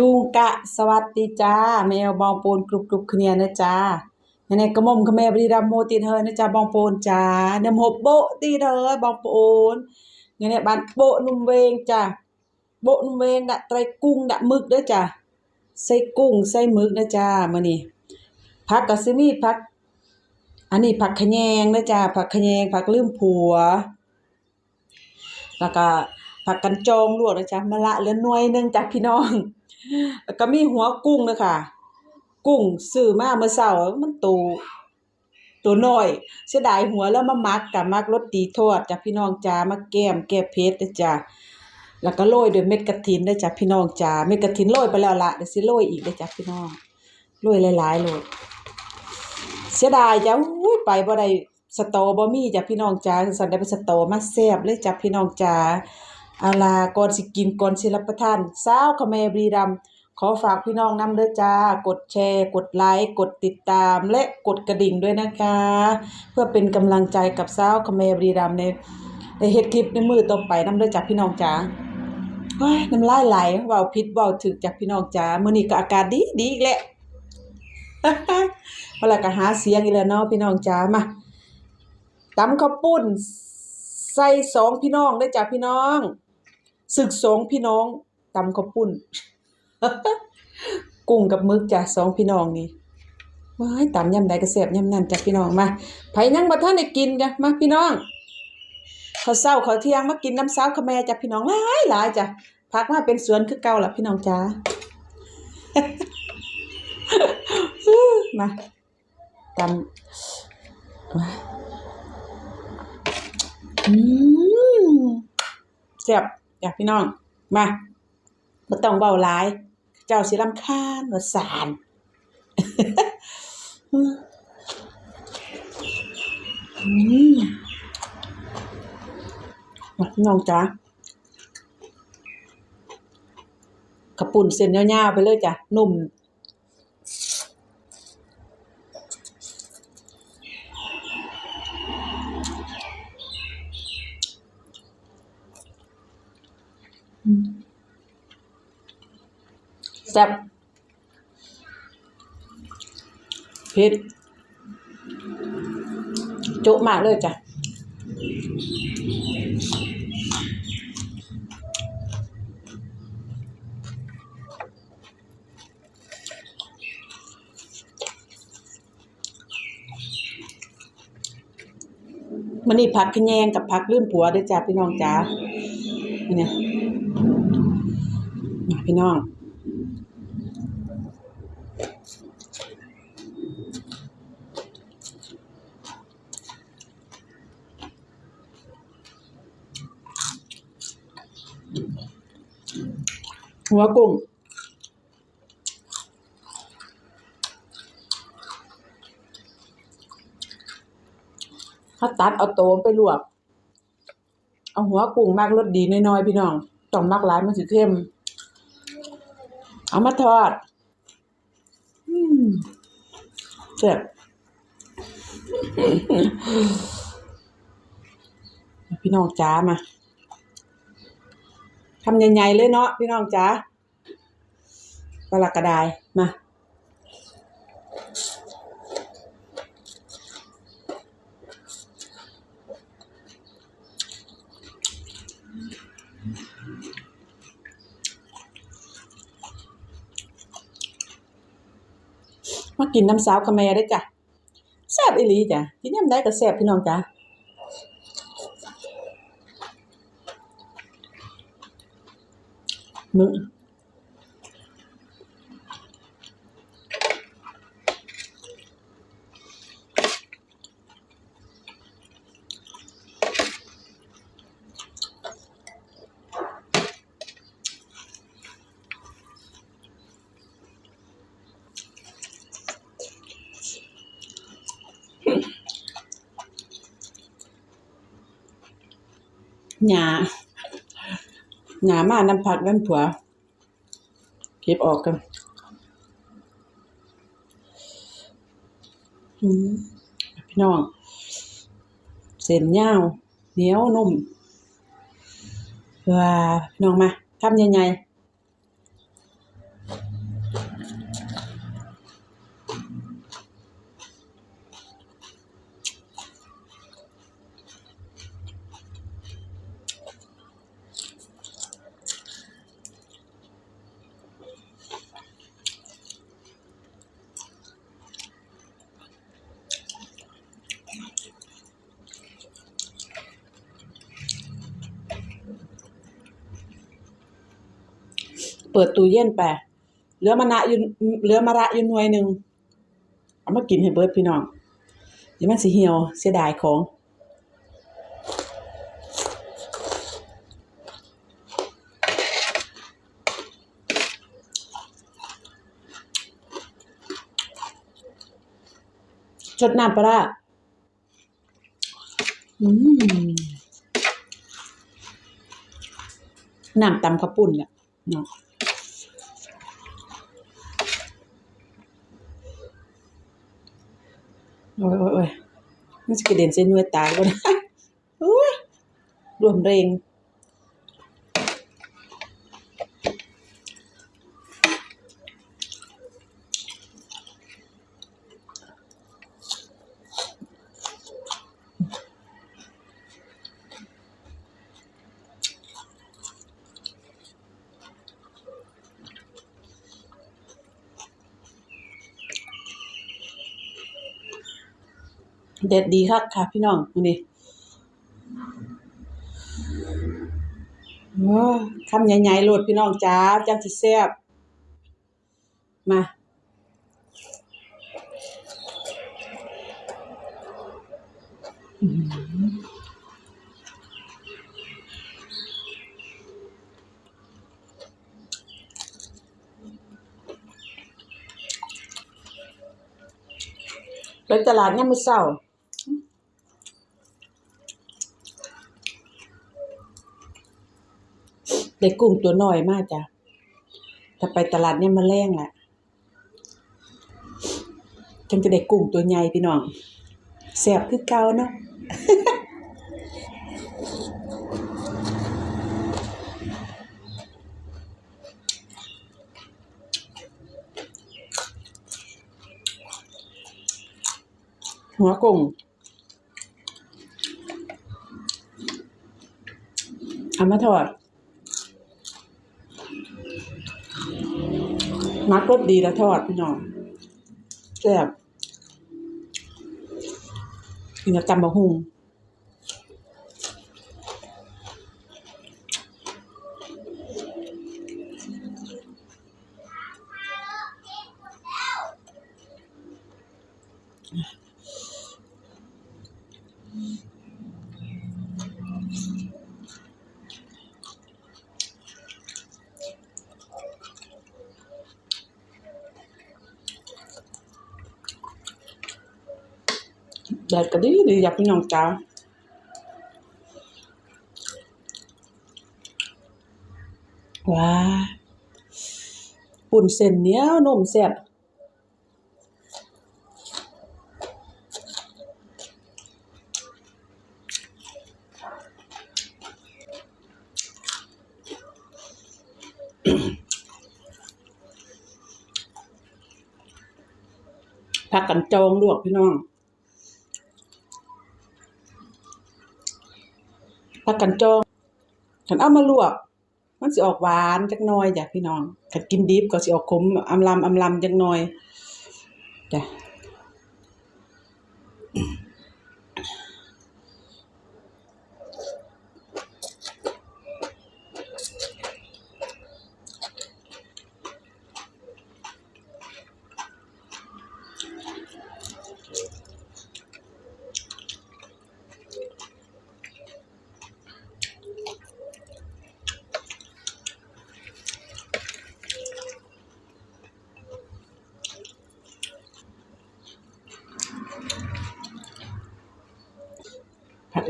จูงกะสวัสดีจ้าแมวบองปูนกรุบกรุบเคลียนะจ้าในในกระมมขะแม่บริรัมโมติเธอนะจ้าบองปูนจ้าเนมหบโบตีเธอบองปูนในในบ้านโบนุ่มเวงจ้าโบนุ่มเวงดะไตรกุ้งดะมึกด้อจ้าใส่กุ้งใส่มึกนะจ้ามื้อนี้ผักก็สิมีผัก อันนี้ผักขยงนะจ้าผักขยงผักลืมผัว แล้วก็ผักกันจองลวกนะจ๊ะมะละเหลือหน่วยหนึงจ้ะพี่น้อง แล้วก็มีหัวกุ้งเด้อค่ะกุ้งซื้อมาเมื่อเช้ามันโตตัวน้อย เสียดายหัวแล้วมาหมักกับมักรสดีทอดจ้ะพี่น้องจ๋ามาแก้มแก้เผ็ดเด้จ้ะแล้วก็โรยด้วยเม็ดกฐินเด้จ้ะพี่น้องจ๋าเม็ดกฐินโรยไปแล้วละเดี๋ยวสิโรยอีกเด้จ้ะพี่น้องโรยหลายๆโลดเสียดายจ้ะอุ้ยไปบ่ได้สตอบ่มีจ้ะพี่น้องจ๋าสั่นได้ไปสตอมาแซ่บเลยจ้ะพี่น้องจ๋า เอาล่ะก่อนสิกินก่อนสิรับประทานสาวขะแมบรีรัมขอฝากพี่น้องนำเด้อจ้า กดแชร์ กดไลค์ กดติดตาม และกดกระดิ่งด้วยนะคะ เพื่อเป็นกำลังใจกับสาวขะแมบรีรัมในในเฮ็ดคลิปในมือต่อไปนำเด้อจ้าพี่น้องจ้าน้ำลายไหลเว้าผิดเว้าถูกจ้ะพี่น้องจ้ามื้อนี้ก็อากาศดีดีอีกแล้วเวลาก็หาเสียงอีกแล้วเนาะพี่น้องจ้ามาตำข้าวปุ้นใส่สองพี่น้องเด้อจ้ะพี่น้อง ศึกสองพี่น้องตำข้าวปุ้น กุ้งกับมึกจ้ะสองพี่น้องนี่ว้ายตำยำใดก็แซ่บยำนั้นจ้ะพี่น้องมาไผยังบ่ทันได้กินจ้ะมาพี่น้องเขาวเช้าเขาเที่ยงมากินน้ำสาวขะแม่จ้ะพี่น้องหลายหลายจ้ะพักมาเป็นสวนคือเก่าล่ะพี่น้องจ้ามาตำว้ายอืมแซ่บ จ้ะพี่น้อง มาบ่ต้องเบาหลาย เจ้าสิรำคาญว่าสารอืมมาพี่น้องจ๋ากระปุ่นเส้นยาวๆไปเลยจ้ะนุ่ม ซ่บเผ็ดจุมากเลยจ้ะมันนี่ผักขแยงกับผักลืมผัวด้วยจ้ะพี่น้องจ้าเนี่ยมาพี่น้อง หัวกุ้งถ้าตัดเอาโตไปลวก เอาหัวกุ้งมากรสดีน้อยๆพี่น้องต้องมักหลายมันสิเข้ม เอามาทอด อืมเจ็บพี่น้องจ้ามาำใหญ่ๆเลยเนาะพี่น้องจ้าปลากระดายมามากินน้ำสาวขะแมได้จ้ะแซ่บอีหลีจ้ะกินยำได้ก็แซ่บพี่น้องจ้า มึง หนาหยามาน้ำผักน้ำผัว เก็บออกกันพี่น้อง เส้นยาวเหนียวนุ่มว่าพี่น้องมาทำยังไง เปิดตู้เย็นไปเหลือมะนะอยู่เหลือมะระอยู่หน่วยหนึ่งเอามากินให้เบิดพี่น้องเดี๋ยวมันสิเหี่ยวเสียดายของชดน้ำปลาร้าอืมน้ำตำข้าวปุ้นแหละเนาะโอ้ยโอ้ยโอ้ย มันจะกระเด็นเส้นเนื้อตายก็ได้รวมเรง เด็ดดีคักค่ะพี่น้องนี้โอ้ยคำใหญ่ๆโลดพี่น้องจ้าจังสิแซ่บมาไปตลาดยามมื้อเช้า ได้กุ้งตัวน้อยมากจ้ะถ้าไปตลาดเนี่ยมาแรงแหละจังจะได้กุ้งตัวใหญ่พี่น้องแซ่บคือเก่าเนาะหัวกุ้งเอามาทอด มักรสดีแล้วทอดพี่น้องแซ่บกินกับตำบะฮุง แดดก็ดีดีอยากพี่น้องจ้าว้าปุ่นเส้นเนี้ยนมแซ่บผักกันจองลวกพี่น้อง ผักกันจองกันเอามาลวก มันสิออกหวานจักหน่อยจ้ะพี่น้องกันกินดิบก็สิออกขมอำลำอำลำจักหน่อยจ้ะ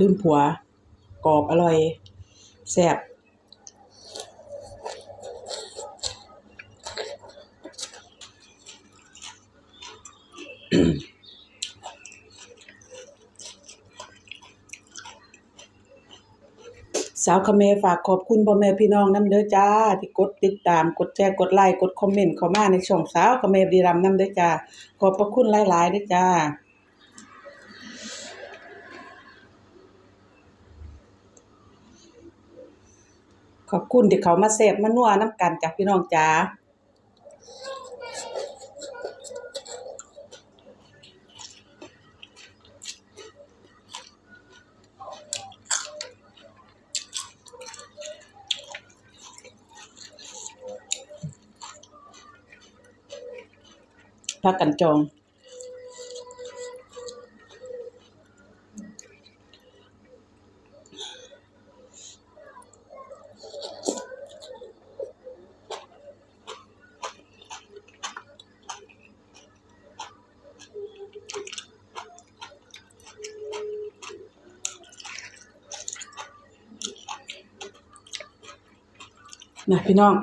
ลืมผัว กรอบอร่อยแซ่บสาวคาเมฝากขอบคุณพ่อแม่พี่น้องน้ำเด้อจ้า ที่กดติดตามกดแชร์กดไลค์กดคอมเมนต์เข้ามาในช่องสาวคาเมบุรีรัมย์นำเด้อจ้า ขอบพระคุณหลายๆเด้อจ้า ขอบคุณที่เขามาเสพมานัวน้ำกันจากพี่น้องจ๋าพักกันจอง พี่น้อง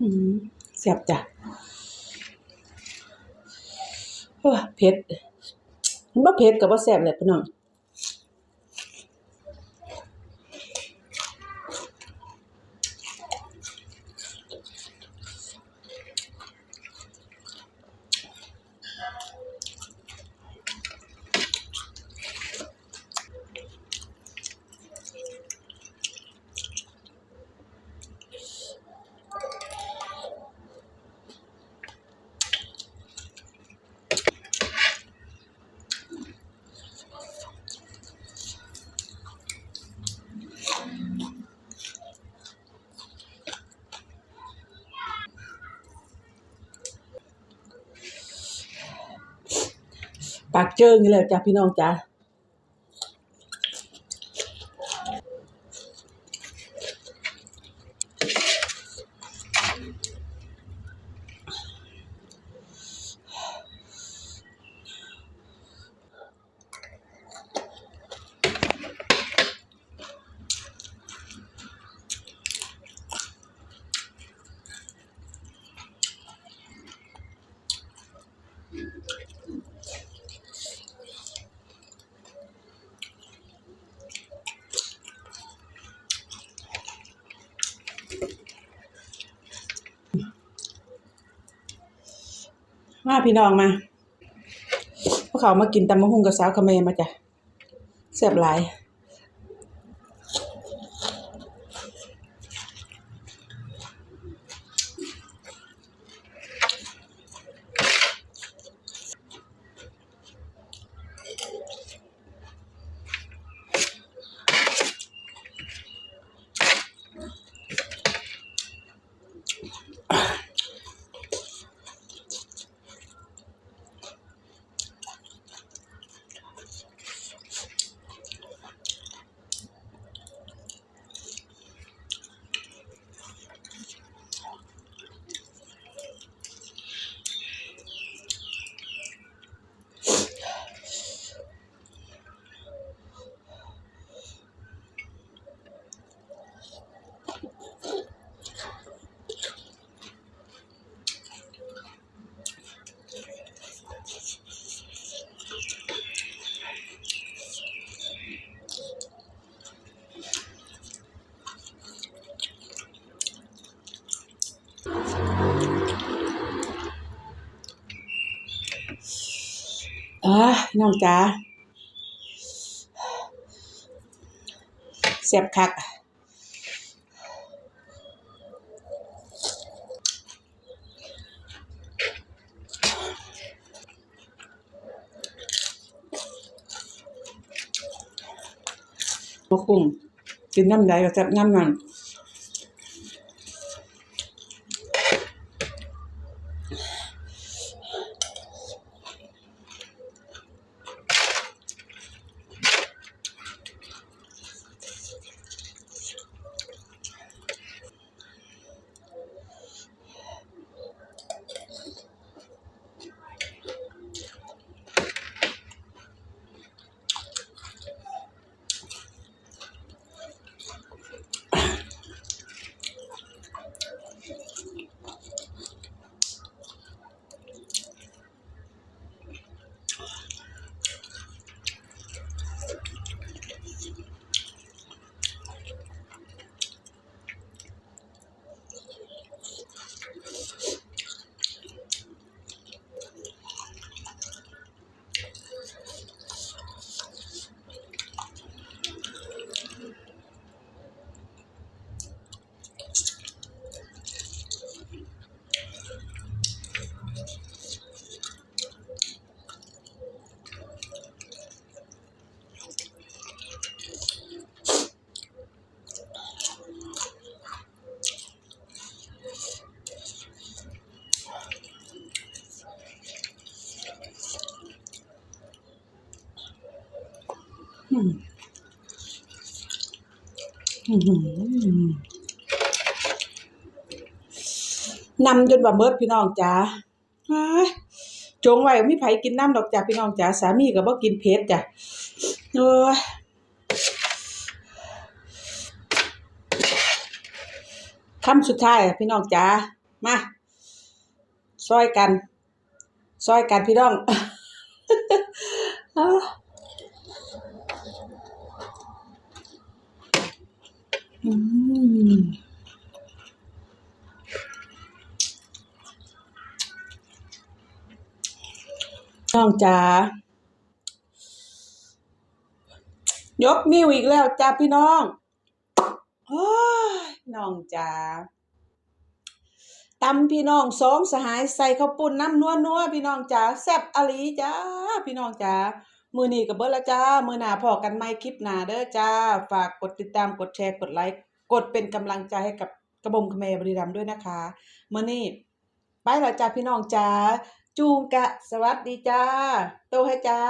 อืม แซ่บจ้ะเผ็ดมันบ่เผ็ดกับ่แซ่บเลยพี่น้อง ปากเจิงอยู่แล้วจ้ะพี่น้องจ้ะ พี่น้องมา พวกเขามากินตำมะฮุ่งกับสาวเมมาจ้ะแซ่บหลายอ่า พี่น้องจ้าแซ่บคักมะฮุ่งกินน้ำใดก็แซ่บน้ำนั้น นำจนว่าเบิดพี่น้องจ๋าจงไว้มีไผกินน้ำดอกจ้ะพี่น้องจ๋าสามีก็บ่กินเผ็ดจ้ะโอ้ยคำสุดท้ายพี่น้องจ๋ามาซอยกัน ซอยกันพี่น้อง อ้าอืม น้องจ๋ายกนิ้วอีกแล้วจ้าพี่น้องโอ้ยน้องจ๋าตำพี่น้องสองสหายใส่ข้าวปุ้นน้ำนัวนัวพี่น้องจ๋าแซ่บอลีจ้าพี่น้องจ๋ามือนี้ก็เบิดแล้วจ้า มือหน้าพอกันใหม่คลิปหน้าเด้อจ้า ฝากกดติดตามกดแชร์กดไลค์กดเป็นกำลังใจให้กับกระบมคแมบรีรัมด้วยนะคะมือนี้ไปล้วจ้าพี่น้องจ๋า จูงกะ สวัสดีจ้า โตให้จ้า